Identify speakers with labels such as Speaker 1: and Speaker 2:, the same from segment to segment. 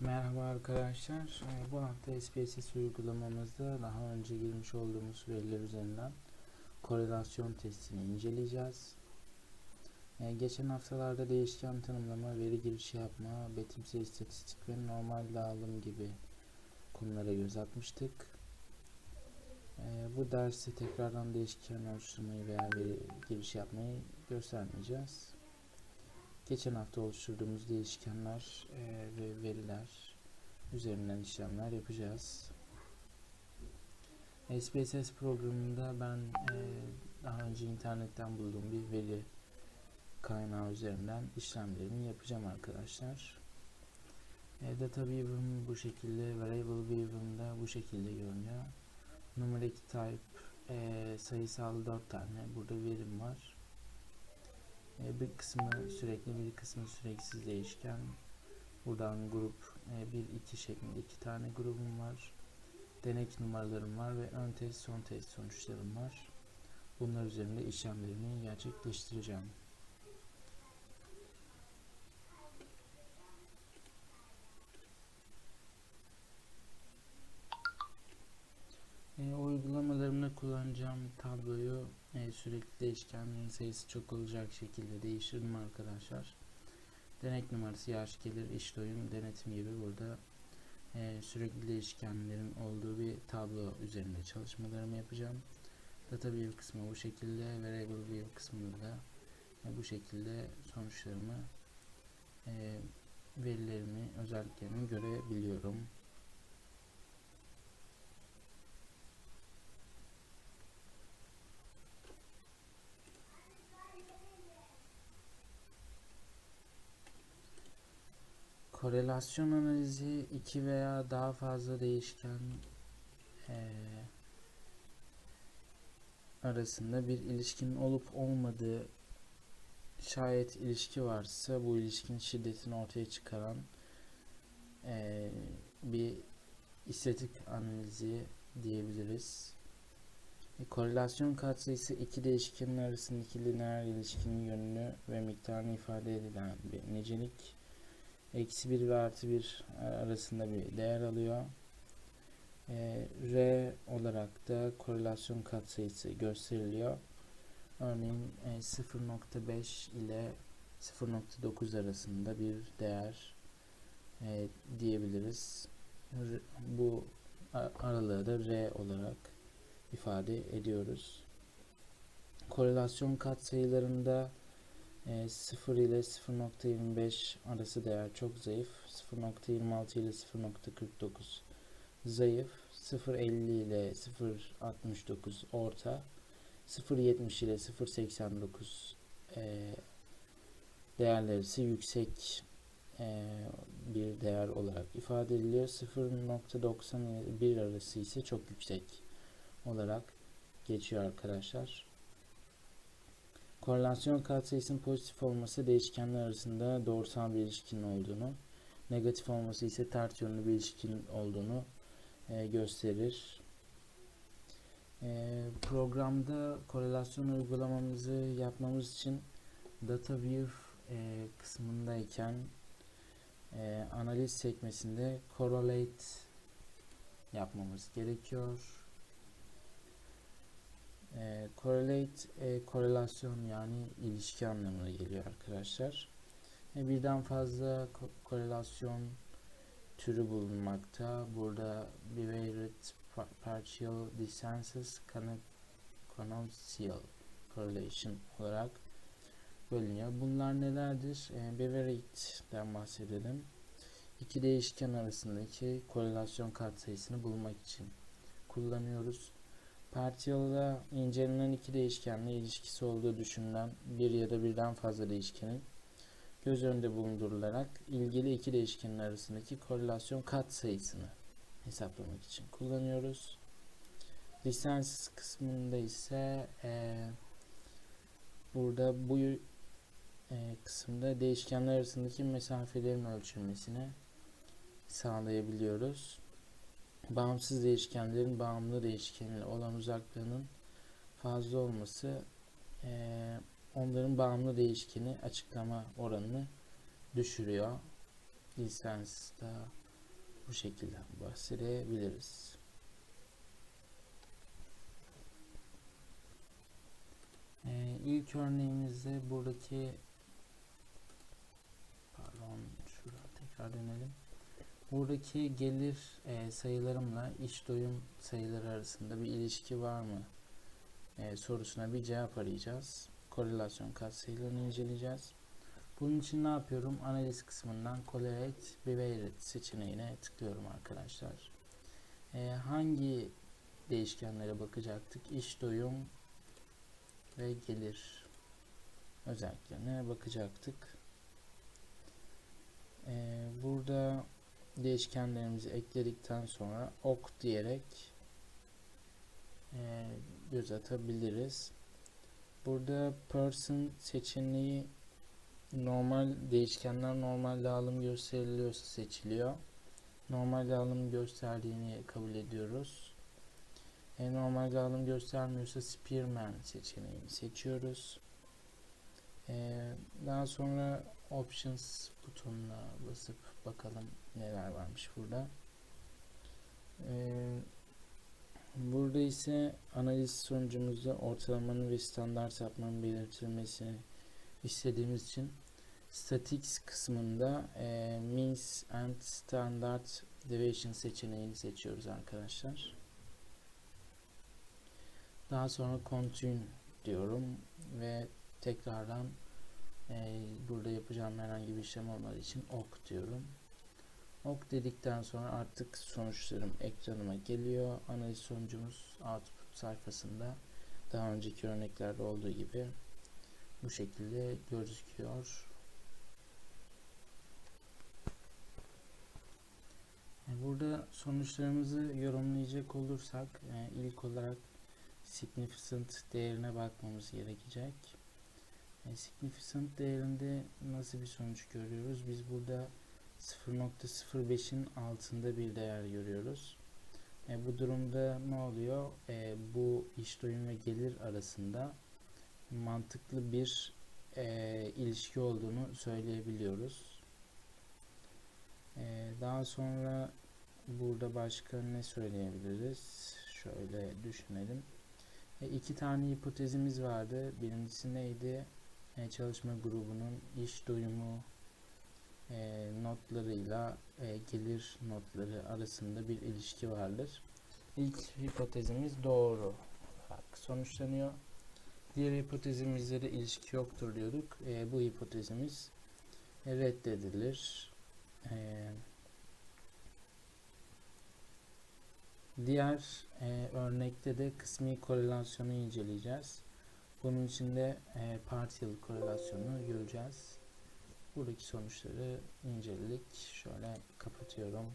Speaker 1: Merhaba arkadaşlar. Ee, Bu hafta SPSS uygulamamızda daha önce girmiş olduğumuz veriler üzerinden korelasyon testini inceleyeceğiz. Ee, Geçen haftalarda değişken tanımlama, veri girişi yapma, betimsel istatistik ve normal dağılım gibi konulara göz atmıştık. Ee, Bu derste tekrardan değişken oluşturmayı veya veri girişi yapmayı göstermeyeceğiz. Geçen hafta oluşturduğumuz değişkenler e, ve veriler üzerinden işlemler yapacağız. SPSS programında ben e, daha önce internetten bulduğum bir veri kaynağı üzerinden işlemlerimi yapacağım arkadaşlar. E, data view'um bu şekilde, variable view'um da bu şekilde görünüyor. Numeric type e, sayısal 4 tane burada verim var. E, bir kısmı sürekli bir kısmı süreksiz değişken. Buradan grup 1-2 şeklinde iki tane grubum var. Denek numaralarım var ve ön test son test sonuçlarım var. Bunlar üzerinde işlemlerimi gerçekleştireceğim. E, uygulamalarımda kullanacağım tabloyu e, sürekli değişkenlerin sayısı çok olacak şekilde değiştirdim arkadaşlar. Denek numarası yaş gelir iş doyum denetim gibi burada e, sürekli değişkenlerin olduğu bir tablo üzerinde çalışmalarımı yapacağım. Data view kısmı bu şekilde, variable view kısmında da e, bu şekilde sonuçlarımı e, verilerimi, özelliklerini görebiliyorum. Korelasyon analizi iki veya daha fazla değişken eee, arasında bir ilişkinin olup olmadığı şayet ilişki varsa bu ilişkinin şiddetini ortaya çıkaran eee, bir istatik analizi diyebiliriz. E, korelasyon katsayısı iki değişkenin arasındaki lineer ilişkinin yönünü ve miktarını ifade edilen bir nicelik eksi 1 ve artı 1 arasında bir değer alıyor. E, R olarak da korelasyon katsayısı gösteriliyor. Örneğin e, 0.5 ile 0.9 arasında bir değer e, diyebiliriz. R, bu aralığı da R olarak ifade ediyoruz. Korelasyon katsayılarında e, 0 ile 0.25 arası değer çok zayıf. 0.26 ile 0.49 zayıf. 0.50 ile 0.69 orta. 0.70 ile 0.89 e, değerleri ise yüksek e, bir değer olarak ifade ediliyor. 0.90 ile 1 arası ise çok yüksek olarak geçiyor arkadaşlar. Korelasyon katsayısının pozitif olması değişkenler arasında doğrusal bir ilişkinin olduğunu, negatif olması ise ters yönlü bir ilişkinin olduğunu e, gösterir. E, programda korelasyon uygulamamızı yapmamız için data view e, kısmındayken e, analiz sekmesinde correlate yapmamız gerekiyor. E, correlate e, korelasyon yani ilişki anlamına geliyor arkadaşlar. E, birden fazla ko korelasyon türü bulunmakta. Burada Bivariate Partial Dissensus Canonical Correlation olarak bölünüyor. Bunlar nelerdir? E, Bivariate'den bahsedelim. İki değişken arasındaki korelasyon katsayısını bulmak için kullanıyoruz. Partial'da incelenen iki değişkenle ilişkisi olduğu düşünülen bir ya da birden fazla değişkenin göz önünde bulundurularak ilgili iki değişkenin arasındaki korelasyon katsayısını hesaplamak için kullanıyoruz. Lisans kısmında ise e, burada bu e, kısımda değişkenler arasındaki mesafelerin ölçülmesini sağlayabiliyoruz bağımsız değişkenlerin bağımlı değişkenle olan uzaklığının fazla olması e, onların bağımlı değişkeni açıklama oranını düşürüyor. Lisansta bu şekilde bahsedebiliriz. Ee, ilk örneğimizde buradaki pardon şuradan tekrar dönelim. Buradaki gelir e, sayılarımla iş doyum sayıları arasında bir ilişki var mı e, sorusuna bir cevap arayacağız. Korelasyon katsayılarını inceleyeceğiz. Bunun için ne yapıyorum? Analiz kısmından Correlate Behavioral seçeneğine tıklıyorum arkadaşlar. E, hangi değişkenlere bakacaktık? İş doyum ve gelir özelliklerine bakacaktık. E, burada değişkenlerimizi ekledikten sonra ok diyerek e, göz atabiliriz. Burada person seçeneği normal değişkenler normal dağılım gösteriliyorsa seçiliyor. Normal dağılım gösterdiğini kabul ediyoruz. E, normal dağılım göstermiyorsa Spearman seçeneğini seçiyoruz. E, daha sonra Options butonuna basıp bakalım neler varmış burada. Ee, burada ise analiz sonucumuzda ortalamanın ve standart sapmanın belirtilmesini istediğimiz için Statistics kısmında e, Means and Standard Deviation seçeneğini seçiyoruz arkadaşlar. Daha sonra Continue diyorum ve tekrardan e, burada yapacağım herhangi bir işlem olmadığı için ok diyorum. Ok dedikten sonra artık sonuçlarım ekranıma geliyor. Analiz sonucumuz output sayfasında daha önceki örneklerde olduğu gibi bu şekilde gözüküyor. E, burada sonuçlarımızı yorumlayacak olursak e, ilk olarak significant değerine bakmamız gerekecek. E, significant değerinde nasıl bir sonuç görüyoruz? Biz burada 0.05'in altında bir değer görüyoruz. E, bu durumda ne oluyor? E, bu iş doyum ve gelir arasında mantıklı bir e, ilişki olduğunu söyleyebiliyoruz. E, daha sonra burada başka ne söyleyebiliriz? Şöyle düşünelim. E, iki tane hipotezimiz vardı. Birincisi neydi? E, çalışma grubunun iş doyumu e, notlarıyla e, gelir notları arasında bir ilişki vardır. İlk hipotezimiz doğru olarak sonuçlanıyor. Diğer hipotezimizde de ilişki yoktur diyorduk. E, bu hipotezimiz reddedilir. E, diğer e, örnekte de kısmi korelasyonu inceleyeceğiz. Bunun için de e, partial korelasyonu göreceğiz. Buradaki sonuçları inceledik. Şöyle kapatıyorum.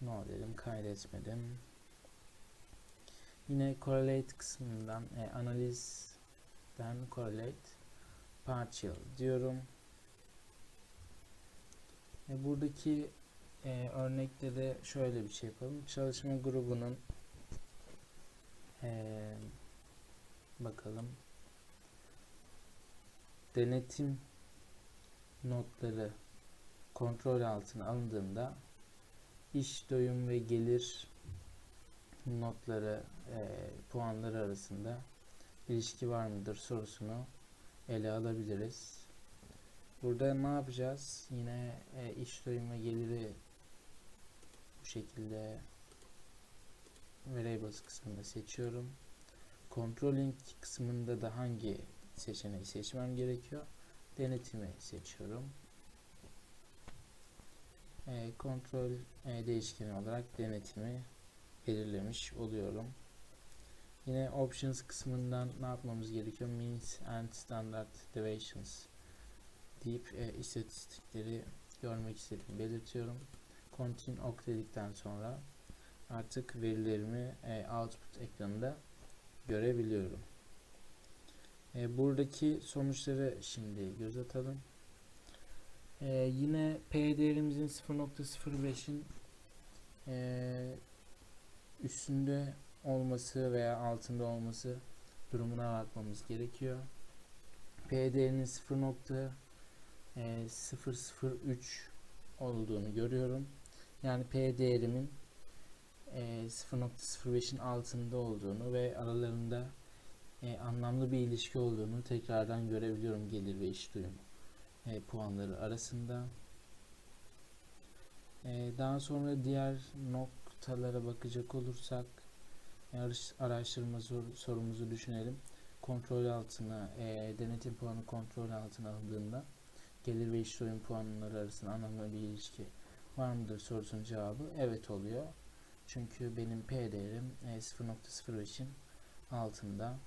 Speaker 1: No dedim, kaydetmedim. Yine correlate kısmından e, analizden correlate partial diyorum. E, buradaki e, örnekte de şöyle bir şey yapalım. Çalışma grubunun e, bakalım denetim notları kontrol altına alındığında iş doyum ve gelir notları e, puanları arasında ilişki var mıdır sorusunu ele alabiliriz. Burada ne yapacağız? Yine e, iş doyum ve geliri bu şekilde variables kısmında seçiyorum. Controlling kısmında da hangi seçeneği seçmem gerekiyor? Denetimi seçiyorum. E, kontrol e, değişkeni olarak denetimi belirlemiş oluyorum. Yine options kısmından ne yapmamız gerekiyor? Means and standard deviations deyip e, istatistikleri görmek istediğimi belirtiyorum. Continue ok dedikten sonra artık verilerimi e, output ekranında görebiliyorum. E, buradaki sonuçları şimdi göz atalım. E, yine P değerimizin 0.05'in e, üstünde olması veya altında olması durumuna bakmamız gerekiyor. P değerinin 0.003 olduğunu görüyorum. Yani P değerimin e, 0.05'in altında olduğunu ve aralarında e, anlamlı bir ilişki olduğunu tekrardan görebiliyorum gelir ve iş duyumu e, puanları arasında. E, daha sonra diğer noktalara bakacak olursak araştırma sor- sorumuzu düşünelim. Kontrol altına e, denetim puanı kontrol altına alındığında gelir ve iş duyum puanları arasında anlamlı bir ilişki var mıdır sorusunun cevabı evet oluyor. Çünkü benim P değerim e, 0.05'in altında.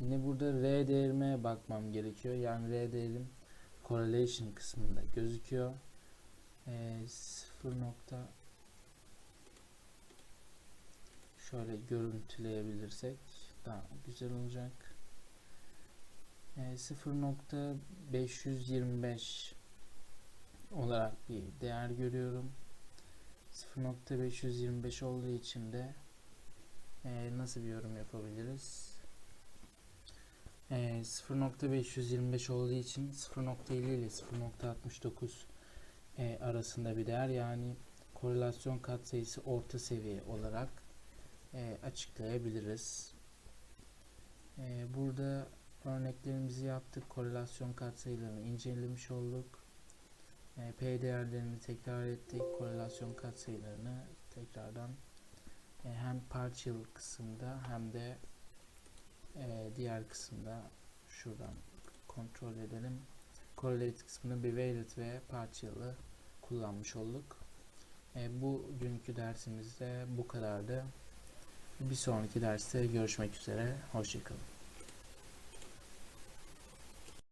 Speaker 1: Yine burada R değerime bakmam gerekiyor. Yani R değerim correlation kısmında gözüküyor. E, 0. nokta şöyle görüntüleyebilirsek daha güzel olacak. E, 0.525 olarak bir değer görüyorum. 0.525 olduğu için de e, nasıl bir yorum yapabiliriz? E, 0.525 olduğu için 0.50 ile 0.69 e, arasında bir değer yani korelasyon katsayısı orta seviye olarak e, açıklayabiliriz. E, burada örneklerimizi yaptık. Korelasyon katsayılarını incelemiş olduk. P değerlerini tekrar ettik. Korelasyon katsayılarını tekrardan hem partial kısımda hem de e, diğer kısımda şuradan kontrol edelim. Correlated kısmında bir weighted ve partial'ı kullanmış olduk. E, bugünkü dersimizde bu kadardı. Bir sonraki derste görüşmek üzere. Hoşçakalın.